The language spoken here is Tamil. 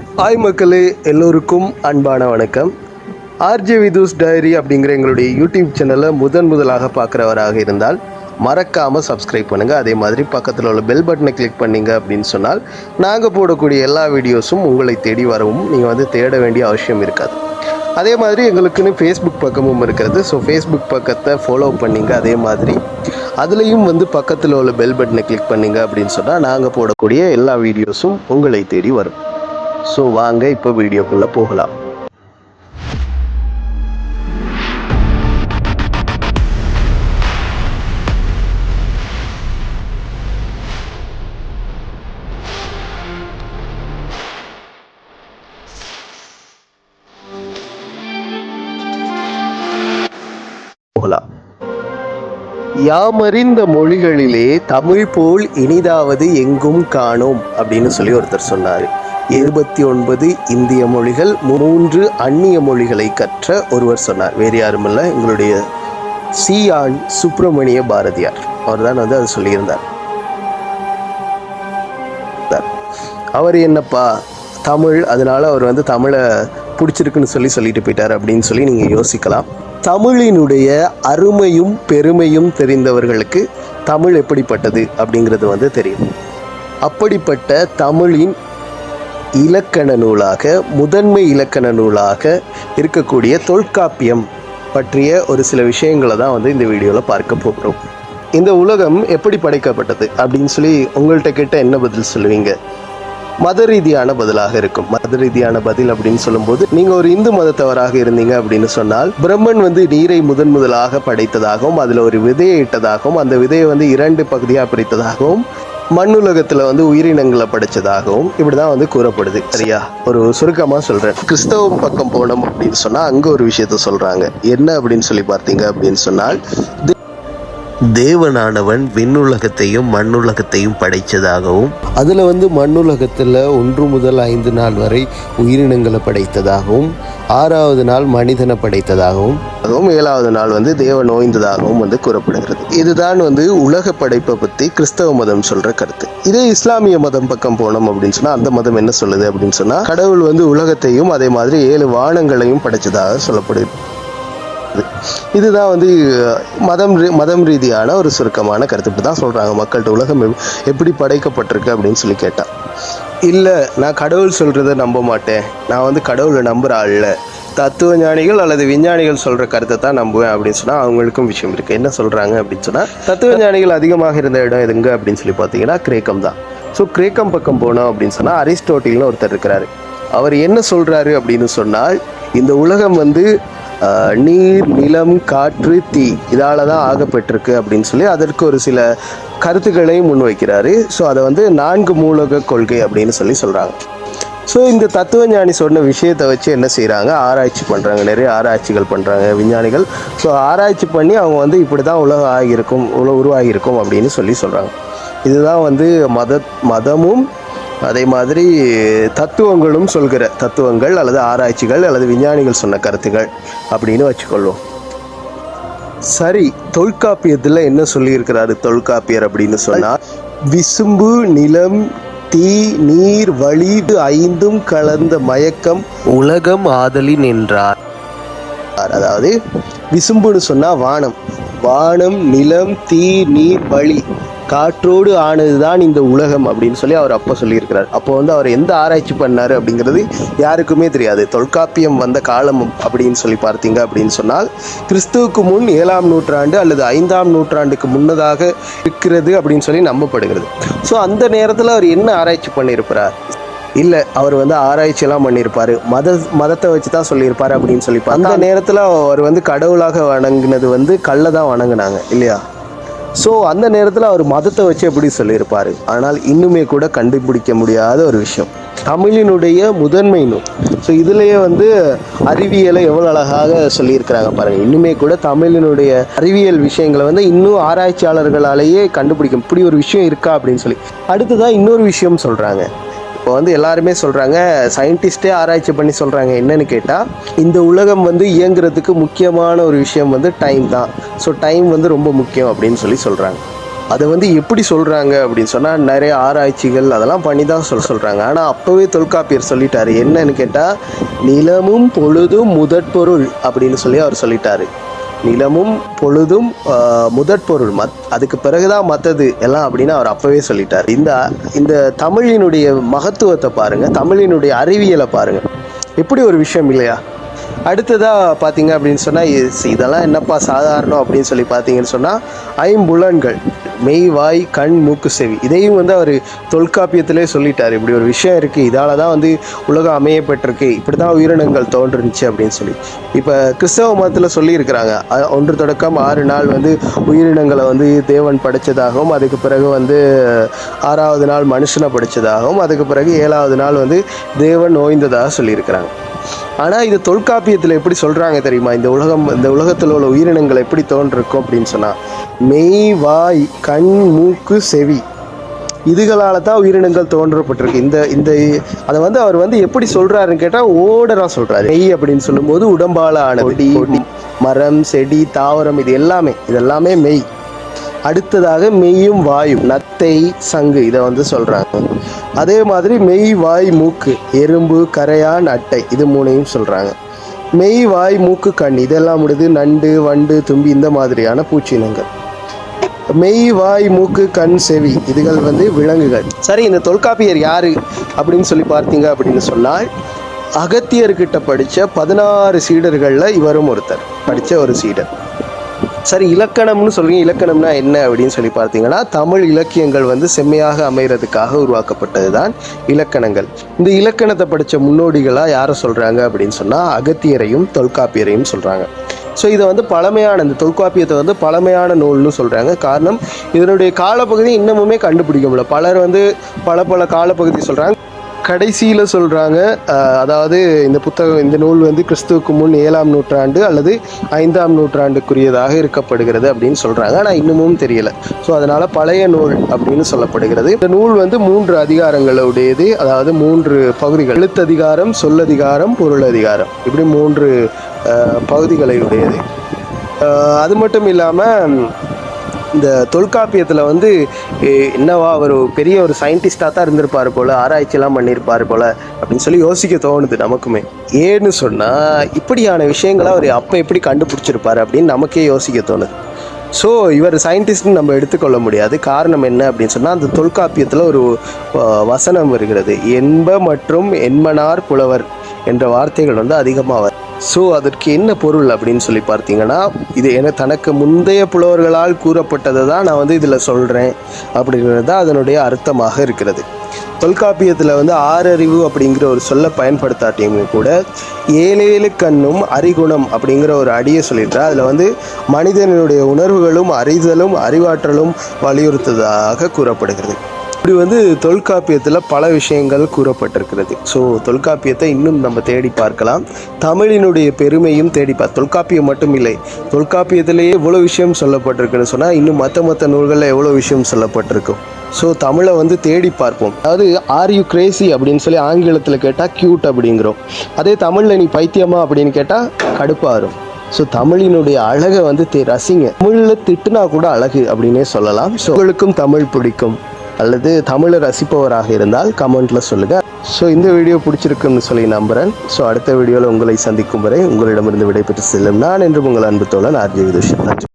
ஹாய் மக்களே எல்லோருக்கும் அன்பான வணக்கம். ஆர்ஜே விதூஸ் டைரி அப்படிங்கிற எங்களுடைய யூடியூப் சேனலை முதன் முதலாக பார்க்குறவராக இருந்தால் மறக்காமல் சப்ஸ்கிரைப் பண்ணுங்கள் அதே மாதிரி பக்கத்தில் உள்ள பெல் பட்டனை கிளிக் பண்ணிங்க அப்படின்னு சொன்னால் நாங்கள் போடக்கூடிய எல்லா வீடியோஸும் உங்களை தேடி வரவும் நீங்கள் வந்து தேட வேண்டிய அவசியம் இருக்காது. அதே மாதிரி எங்களுக்குன்னு ஃபேஸ்புக் பக்கமும் இருக்கிறது. ஸோ ஃபேஸ்புக் பக்கத்தை ஃபாலோ பண்ணிங்க அதே மாதிரி. அதுலேயும் வந்து பக்கத்தில் உள்ள பெல் பட்டனை கிளிக் பண்ணீங்க அப்படின்னு சொன்னால் நாங்கள் போடக்கூடிய எல்லா வீடியோஸும் உங்களை தேடி வரும். ஸோ வாங்க இப்போ வீடியோக்குள்ளே போகலாம். போகலாம். யாமறிந்த மொழிகளிலே தமிழ் போல் இனிதாவது எங்கும் காணோம் அப்படின்னு சொல்லி ஒருத்தர் சொன்னார். இருபத்தி ஒன்பது இந்திய மொழிகள் மூன்று அந்நிய மொழிகளை கற்ற ஒருவர் சொன்னார். வேறு யாரும் இல்லை எங்களுடைய சியான் சுப்பிரமணிய பாரதியார். அவர் தான் வந்து அதை சொல்லியிருந்தார். அவர் என்னப்பா தமிழ் அதனால அவர் வந்து தமிழை பிடிச்சிருக்குன்னு சொல்லி சொல்லிட்டு போயிட்டார் அப்படின்னு சொல்லி நீங்கள் யோசிக்கலாம். தமிழினுடைய அருமையும் பெருமையும் தெரிந்தவர்களுக்கு தமிழ் எப்படிப்பட்டது அப்படிங்கிறது வந்து தெரியும். அப்படிப்பட்ட தமிழின் இலக்கண நூலாக முதன்மை இலக்கண நூலாக இருக்கக்கூடிய தொல்காப்பியம் பற்றிய ஒரு சில விஷயங்களை தான் வந்து இந்த வீடியோவில் பார்க்க போகிறோம் இந்த உலகம் எப்படி படைக்கப்பட்டது அப்படின்னு சொல்லி உங்கள்கிட்ட கிட்ட என்ன பதில் சொல்லுவீங்க? மத ரீதியான பதிலாக இருக்கும். மத ரீதியான பதில் அப்படின்னு சொல்லும்போது நீங்கள் ஒரு இந்து மதத்தவராக இருந்தீங்க அப்படின்னு சொன்னால் பிரம்மன் வந்து நீரை முதன் முதலாக படைத்ததாகவும் அதில் ஒரு விதையை இட்டதாகவும் அந்த விதையை வந்து இரண்டு பகுதியாக பிரித்ததாகவும் மண்ணுலகத்துல வந்து உயிரினங்களை படைச்சதாகவும் இப்படிதான் வந்து கூறப்படுது. சரியா? ஒரு சுருக்கமா சொல்றேன். கிறிஸ்தவ பக்கம் போனோம் அப்படின்னு சொன்னா அங்க ஒரு விஷயத்த சொல்றாங்க. என்ன அப்படின்னு சொல்லி பார்த்தீங்க அப்படின்னு சொன்னால் தேவனானவன் விண்ணுலகத்தையும் மண்ணுலகத்தையும் படைத்ததாகவும் அதில் வந்து மண்ணுலகத்தில் ஒன்று முதல் ஐந்து நாள் வரை உயிரினங்களை படைத்ததாகவும் ஆறாவது நாள் மனிதனை படைத்ததாகவும் அதுவும் ஏழாவது நாள் வந்து தேவ நோய்ந்ததாகவும் வந்து கூறப்படுகிறது. இதுதான் வந்து உலக படைப்பை பற்றி கிறிஸ்தவ மதம் சொல்கிற கருத்து. இதே இஸ்லாமிய மதம் பக்கம் போனோம் அப்படின்னு சொன்னால் அந்த மதம் என்ன சொல்லுது அப்படின்னு சொன்னால் கடவுள் வந்து உலகத்தையும் அதே மாதிரி ஏழு வானங்களையும் படைச்சதாக சொல்லப்படுது. இதுதான் வந்து மதம் ரீ- மதம் ரீதியான ஒரு சுருக்கமான கருத்து. இப்படி தான் சொல்கிறாங்க மக்கள்கிட்ட. உலகம் எப்படி படைக்கப்பட்டிருக்கு அப்படின்னு சொல்லி கேட்டான் இல்லை நான் கடவுள் சொல்கிறத நம்ப மாட்டேன். நான் வந்து கடவுளை நம்புகிற ஆள்ல தத்துவ ஞானிகள் அல்லது விஞ்ஞானிகள் சொல்கிற கருத்தை தான் நம்புவேன் அப்படின்னு சொன்னால் அவங்களுக்கும் விஷயம் இருக்குது என்ன சொல்கிறாங்க அப்படின்னு சொன்னால் தத்துவ ஞானிகள் அதிகமாக இருந்த இடம் எதுங்க அப்படின்னு சொல்லி பார்த்தீங்கன்னா கிரேக்கம் தான். ஸோ கிரேக்கம் பக்கம் போனோம் அப்படின்னு சொன்னால் அரிஸ்டோட்டில்னு ஒருத்தர் இருக்கிறாரு. அவர் என்ன சொல்கிறாரு அப்படின்னு சொன்னால் இந்த உலகம் வந்து நீர் நிலம் காற்று தீ இதால் தான் ஆகப்பட்டிருக்கு அப்படின்னு சொல்லி அதற்கு ஒரு சில கருத்துக்களை முன்வைக்கிறாரு. ஸோ அதை வந்து நான்கு மூலக கொள்கை அப்படின்னு சொல்லி சொல்கிறாங்க ஸோ இந்த தத்துவ ஞானி சொன்ன விஷயத்தை வச்சு என்ன செய்கிறாங்க ஆராய்ச்சி பண்ணுறாங்க நிறைய ஆராய்ச்சிகள் பண்ணுறாங்க விஞ்ஞானிகள். ஸோ ஆராய்ச்சி பண்ணி அவங்க வந்து இப்படி தான் உலகம் ஆகியிருக்கும் உல உருவாகியிருக்கும் அப்படின்னு சொல்லி சொல்கிறாங்க இதுதான் வந்து மத மதமும் அதே மாதிரி தத்துவங்களும் சொல்கிற தத்துவங்கள் அல்லது ஆராய்ச்சிகள் அல்லது விஞ்ஞானிகள் சொன்ன கருத்துகள் அப்படின்னு வச்சுக்கொள்வோம். சரி தொல்காப்பியத்தில் என்ன சொல்லியிருக்கிறாரு தொல்காப்பியர் அப்படின்னு சொன்னால் விசும்பு நிலம் தீ நீர் வழி ஐந்தும் கலந்த மயக்கம் உலகம் ஆதலின் என்றார். அதாவது விசும்புன்னு சொன்னால் வானம். வானம் நிலம் தீ நீர் வழி. காற்றோடு ஆனதுதான் இந்த உலகம் அப்படின்னு சொல்லி அவர் அப்போ சொல்லியிருக்கிறார். அப்போ வந்து அவர் எந்த ஆராய்ச்சி பண்ணார் அப்படிங்கிறது யாருக்குமே தெரியாது. தொல்காப்பியம் வந்த காலம் அப்படின்னு சொல்லி பார்த்தீங்க அப்படின்னு சொன்னால் கிறிஸ்துவுக்கு முன் ஏழாம் நூற்றாண்டு அல்லது ஐந்தாம் நூற்றாண்டுக்கு முன்னதாக இருக்கிறது அப்படின்னு சொல்லி நம்பப்படுகிறது. ஸோ அந்த நேரத்தில் அவர் என்ன ஆராய்ச்சி பண்ணியிருக்கிறார்? இல்லை அவர் வந்து ஆராய்ச்சியெல்லாம் பண்ணியிருப்பார். மத மதத்தை வச்சு தான் சொல்லியிருப்பார் அப்படின்னு சொல்லி அந்த நேரத்தில் அவர் வந்து கடவுளாக வணங்கினது வந்து கல்லை தான் வணங்கினாங்க இல்லையா? ஸோ அந்த நேரத்தில் அவர் மதத்தை வச்சு எப்படி சொல்லியிருப்பார்? ஆனால் இன்னுமே கூட கண்டுபிடிக்க முடியாத ஒரு விஷயம். தமிழினுடைய முதன்மை நூல். ஸோ இதுலேயே வந்து அறிவியலை எவ்வளோ அழகாக சொல்லியிருக்கிறாங்க பாருங்கள் இன்னுமே கூட தமிழினுடைய அறிவியல் விஷயங்களை வந்து இன்னும் ஆராய்ச்சியாளர்களாலேயே கண்டுபிடிக்கும் இப்படி ஒரு விஷயம் இருக்கா அப்படின்னு சொல்லி. அடுத்ததான் இன்னொரு விஷயம் சொல்கிறாங்க இப்போ வந்து எல்லாருமே சொல்கிறாங்க சயின்டிஸ்டே ஆராய்ச்சி பண்ணி சொல்கிறாங்க என்னன்னு கேட்டால் இந்த உலகம் வந்து இயங்குறதுக்கு முக்கியமான ஒரு விஷயம் வந்து டைம் தான். ஸோ டைம் வந்து ரொம்ப முக்கியம் அப்படின்னு சொல்லி சொல்கிறாங்க அதை வந்து எப்படி சொல்கிறாங்க அப்படின்னு சொன்னால் நிறைய ஆராய்ச்சிகள் அதெல்லாம் பண்ணி தான் சொல்ல சொல்கிறாங்க ஆனால் அப்போவே தொல்காப்பியர் சொல்லிட்டாரு. என்னன்னு கேட்டால் நிலமும் பொழுதும் முதற்பொருள் அப்படின்னு சொல்லி அவர் சொல்லிட்டாரு. நிலமும் பொழுதும் முதற்பொருள் மத் அதுக்கு பிறகுதான் மற்றது எல்லாம் அப்படின்னு அவர் அப்பவே சொல்லிட்டார். இந்த இந்த தமிழினுடைய மகத்துவத்தை பாருங்க தமிழினுடைய அறிவியலை பாருங்க. எப்படி ஒரு விஷயம் இல்லையா? அடுத்ததாக பார்த்தீங்க அப்படின்னு சொன்னால் இதெல்லாம் என்னப்பா சாதாரணம் அப்படின்னு சொல்லி பார்த்தீங்கன்னு சொன்னால் ஐம்புலன்கள் மெய் வாய் கண் மூக்கு செவி இதையும் வந்து அவர் தொல்காப்பியத்திலே சொல்லிட்டார். இப்படி ஒரு விஷயம் இருக்குது இதால தான் வந்து உலகம் அமையப்பட்டிருக்கு இப்படி தான் உயிரினங்கள் தோன்றுனுச்சு அப்படின்னு சொல்லி. இப்போ கிறிஸ்தவ மதத்தில் சொல்லியிருக்கிறாங்க ஒன்று தொடக்கம் ஆறு நாள் வந்து உயிரினங்களை வந்து தேவன் படைச்சதாகவும் அதுக்கு பிறகு வந்து ஆறாவது நாள் மனுஷனை படித்ததாகவும் அதுக்கு பிறகு ஏழாவது நாள் வந்து தேவன் ஓய்ந்ததாக சொல்லியிருக்கிறாங்க. ஆனால் இது தொல்காப்பியத்தில் எப்படி சொல்கிறாங்க தெரியுமா? இந்த உலகம் இந்த உலகத்தில் உள்ள உயிரினங்கள் எப்படி தோன்றிருக்கும் அப்படின்னு சொன்னால் மெய் வாய் கண் மூக்கு செவி இதுகளால் தான் உயிரினங்கள் தோன்றப்பட்டிருக்கு. இந்த இந்த அதை வந்து அவர் வந்து எப்படி சொல்கிறாருன்னு கேட்டால் ஓடரா சொல்கிறாரு மெய் அப்படின்னு சொல்லும்போது உடம்பால் ஆன கொடி மரம் செடி தாவரம் இது எல்லாமே இது எல்லாமே மெய். அடுத்ததாக மெய்யும் வாயும். நத்தை சங்கு இதை வந்து சொல்கிறாங்க அதே மாதிரி மெய் வாய் மூக்கு எறும்பு கரையான் அட்டை இது மூணையும் சொல்கிறாங்க மெய் வாய் மூக்கு கண் இதெல்லாம் முடிது நண்டு வண்டு தும்பி இந்த மாதிரியான பூச்சினங்கள் மெய் வாய் மூக்கு கண் செவி இதுகள் வந்து விலங்குகள். சரி இந்த தொல்காப்பியர் யாரு அப்படின்னு சொல்லி பார்த்தீங்க அப்படின்னு சொன்னால் அகத்தியர்கிட்ட படித்த பதினாறு சீடர்களில் இவரும் ஒருத்தர் படித்த ஒரு சீடர் சரி இலக்கணம்னு சொல்றீங்க. இலக்கணம்னா என்ன அப்படின்னு சொல்லி பார்த்தீங்கன்னா தமிழ் இலக்கியங்கள் வந்து செம்மையாக அமைகிறதுக்காக உருவாக்கப்பட்டது தான் இலக்கணங்கள். இந்த இலக்கணத்தை படித்த முன்னோடிகளாக யாரை சொல்கிறாங்க அப்படின்னு சொன்னால் அகத்தியரையும் தொல்காப்பியரையும் சொல்கிறாங்க ஸோ இதை வந்து பழமையான இந்த தொல்காப்பியத்தை வந்து பழமையான நூல்னு சொல்கிறாங்க காரணம் இதனுடைய காலப்பகுதி இன்னமுமே கண்டுபிடிக்க முடியல. பலர் வந்து பல பல காலப்பகுதி சொல்கிறாங்க கடைசியில் சொல்கிறாங்க அதாவது இந்த புத்தகம் இந்த நூல் வந்து கிறிஸ்துவுக்கு முன் ஏழாம் நூற்றாண்டு அல்லது ஐந்தாம் நூற்றாண்டுக்குரியதாக இருக்கப்படுகிறது அப்படின்னு சொல்கிறாங்க ஆனால் இன்னமும் தெரியலை. ஸோ அதனால் பழைய நூல் அப்படின்னு சொல்லப்படுகிறது. இந்த நூல் வந்து மூன்று அதிகாரங்களுடையது அதாவது மூன்று பகுதிகள். எழுத்ததிகாரம் சொல்லதிகாரம் பொருளதிகாரம். இப்படி மூன்று பகுதிகளையுடையது. உடையது அது மட்டும் இல்லாமல் இந்த தொல்காப்பியத்தில் வந்து என்னவா அவர் பெரிய ஒரு சயின்டிஸ்டாக தான் இருந்திருப்பார் போல் ஆராய்ச்சிலாம் பண்ணியிருப்பார் போல் அப்படின்னு சொல்லி யோசிக்க தோணுது நமக்குமே. ஏன்னு சொன்னால் இப்படியான விஷயங்களை அவர் அப்போ எப்படி கண்டுபிடிச்சிருப்பார் அப்படின்னு நமக்கே யோசிக்க தோணுது. ஸோ இவர் சயின்டிஸ்ட்னு நம்ம எடுத்துக்கொள்ள முடியாது. காரணம் என்ன அப்படின்னு சொன்னால் அந்த தொல்காப்பியத்தில் ஒரு வசனம் வருகிறது. என்ப மற்றும் என்மனார் புலவர் என்ற வார்த்தைகள் வந்து அதிகமாக ஸோ அதற்கு என்ன பொருள் அப்படின்னு சொல்லி பார்த்தீங்கன்னா இது என தனக்கு முந்தைய புலவர்களால் கூறப்பட்டதை தான் நான் வந்து இதில் சொல்கிறேன் அப்படிங்கிறது தான் அதனுடைய அர்த்தமாக இருக்கிறது. தொல்காப்பியத்தில் வந்து ஆறறிவு அப்படிங்கிற ஒரு சொல்ல பயன்படுத்தாட்டியுமே கூட ஏழேழு கண்ணும் அறிகுணம் அப்படிங்கிற ஒரு அடியை சொல்லியிருக்கார் அதில் வந்து மனிதனுடைய உணர்வுகளும் அறிதலும் அறிவாற்றலும் வலியுறுத்ததாக கூறப்படுகிறது. இப்படி வந்து தொல்காப்பியத்தில் பல விஷயங்கள் கூறப்பட்டிருக்கிறது. ஸோ தொல்காப்பியத்தை இன்னும் நம்ம தேடி பார்க்கலாம். தமிழினுடைய பெருமையும் தேடி பார் தொல்காப்பியம் மட்டும் இல்லை. தொல்காப்பியத்திலேயே எவ்வளோ விஷயம் சொல்லப்பட்டிருக்குன்னு சொன்னால் இன்னும் மற்ற மற்ற நூல்களில் எவ்வளோ விஷயம் சொல்லப்பட்டிருக்கும். ஸோ தமிழை வந்து தேடி பார்ப்போம். அதாவது ஆர் யூ கிரேசி அப்படின்னு சொல்லி ஆங்கிலத்தில் கேட்டால் க்யூட் அப்படிங்கிறோம். அதே தமிழில் நீ பைத்தியமா? அப்படின்னு கேட்டால் கடுப்பாரும் ஸோ தமிழினுடைய அழகை வந்து தே ரசிங்க. தமிழில் திட்டுனா கூட அழகு அப்படின்னே சொல்லலாம். ஸோ உங்களுக்கும் தமிழ் பிடிக்கும். அல்லது தமிழை ரசிப்பவராக இருந்தால் கமெண்ட்டில் சொல்லுங்கள் ஸோ இந்த வீடியோ பிடிச்சிருக்குன்னு சொல்லி நம்புகிறேன் ஸோ அடுத்த வீடியோவில் உங்களை சந்திக்கும் வரை உங்களிடமிருந்து விடைபெற்று செல்லும் நான் என்று உங்கள் அன்பு தோழன் ஆர்ஜி விதுஷன் நன்றி.